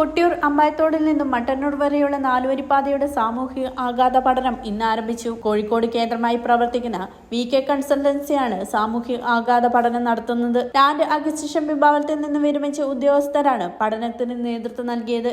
കൊട്ടിയൂർ അമ്പായത്തോടിൽ നിന്നും മട്ടന്നൂർ വരെയുള്ള നാലുവരിപ്പാതയുടെ സാമൂഹിക ആഘാത പഠനം ഇന്ന് ആരംഭിച്ചു. കോഴിക്കോട് കേന്ദ്രമായി പ്രവർത്തിക്കുന്ന വി കെ കൺസൾട്ടൻസിയാണ് സാമൂഹിക ആഘാത പഠനം നടത്തുന്നത്. ലാൻഡ് അക്വിസിഷൻ വിഭാഗത്തിൽ നിന്ന് വിരമിച്ച ഉദ്യോഗസ്ഥരാണ് പഠനത്തിന് നേതൃത്വം നൽകിയത്.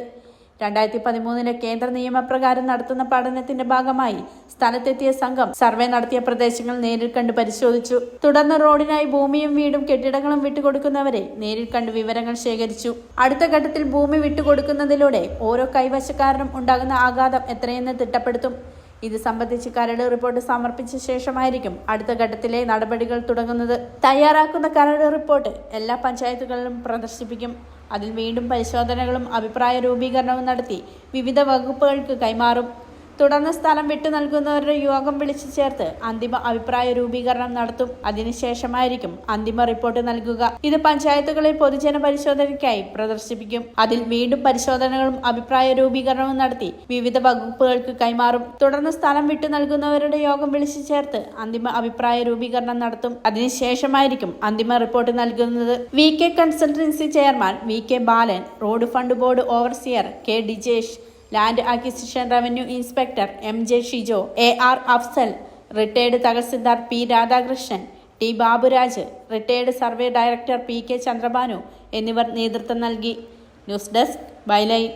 രണ്ടായിരത്തി പതിമൂന്നിലെ കേന്ദ്ര നിയമപ്രകാരം നടത്തുന്ന പഠനത്തിന്റെ ഭാഗമായി സ്ഥലത്തെത്തിയ സംഘം സർവേ നടത്തിയ പ്രദേശങ്ങൾ നേരിൽ കണ്ട് പരിശോധിച്ചു. തുടർന്ന് റോഡിനായി ഭൂമിയും വീടും കെട്ടിടങ്ങളും വിട്ടുകൊടുക്കുന്നവരെ നേരിൽ കണ്ട് വിവരങ്ങൾ ശേഖരിച്ചു. അടുത്ത ഘട്ടത്തിൽ ഭൂമി വിട്ടുകൊടുക്കുന്നതിലൂടെ ഓരോ കൈവശക്കാരനും ഉണ്ടാകുന്ന ആഘാതം എത്രയെന്ന് തിട്ടപ്പെടുത്തും. ഇത് സംബന്ധിച്ച് കരട് റിപ്പോർട്ട് സമർപ്പിച്ച ശേഷമായിരിക്കും അടുത്ത ഘട്ടത്തിലെ നടപടികൾ തുടങ്ങുന്നത്. തയ്യാറാക്കുന്ന കരട് റിപ്പോർട്ട് എല്ലാ പഞ്ചായത്തുകളിലും പ്രദർശിപ്പിക്കും. അതിൽ വീണ്ടും പരിശോധനകളും അഭിപ്രായ രൂപീകരണവും നടത്തി വിവിധ വകുപ്പുകൾക്ക് കൈമാറും. തുടർന്ന് സ്ഥലം വിട്ടു നൽകുന്നവരുടെ യോഗം വിളിച്ചു ചേർത്ത് അന്തിമ അഭിപ്രായ രൂപീകരണം നടത്തും. അതിനുശേഷമായിരിക്കും അന്തിമ റിപ്പോർട്ട് നൽകുക. ഇത് പഞ്ചായത്തുകളിൽ പൊതുജന പരിശോധനയ്ക്കായി പ്രദർശിപ്പിക്കും. അതിൽ വീണ്ടും പരിശോധനകളും അഭിപ്രായ രൂപീകരണവും നടത്തി വിവിധ വകുപ്പുകൾക്ക് കൈമാറും. തുടർന്ന് സ്ഥലം വിട്ടു നൽകുന്നവരുടെ യോഗം വിളിച്ചു ചേർത്ത് അന്തിമ അഭിപ്രായ രൂപീകരണം നടത്തും. അതിനുശേഷമായിരിക്കും അന്തിമ റിപ്പോർട്ട് നൽകുന്നത്. V K consultancy chairman V K Balan road fund board overseer K Dijesh land acquisition revenue inspector M J Shijo A R Afsal retired tahsildar P Radhakrishnan T Baburaj retired survey director P K Chandrabanu എന്നിവർ നേതൃത്വം നൽകി. News desk byline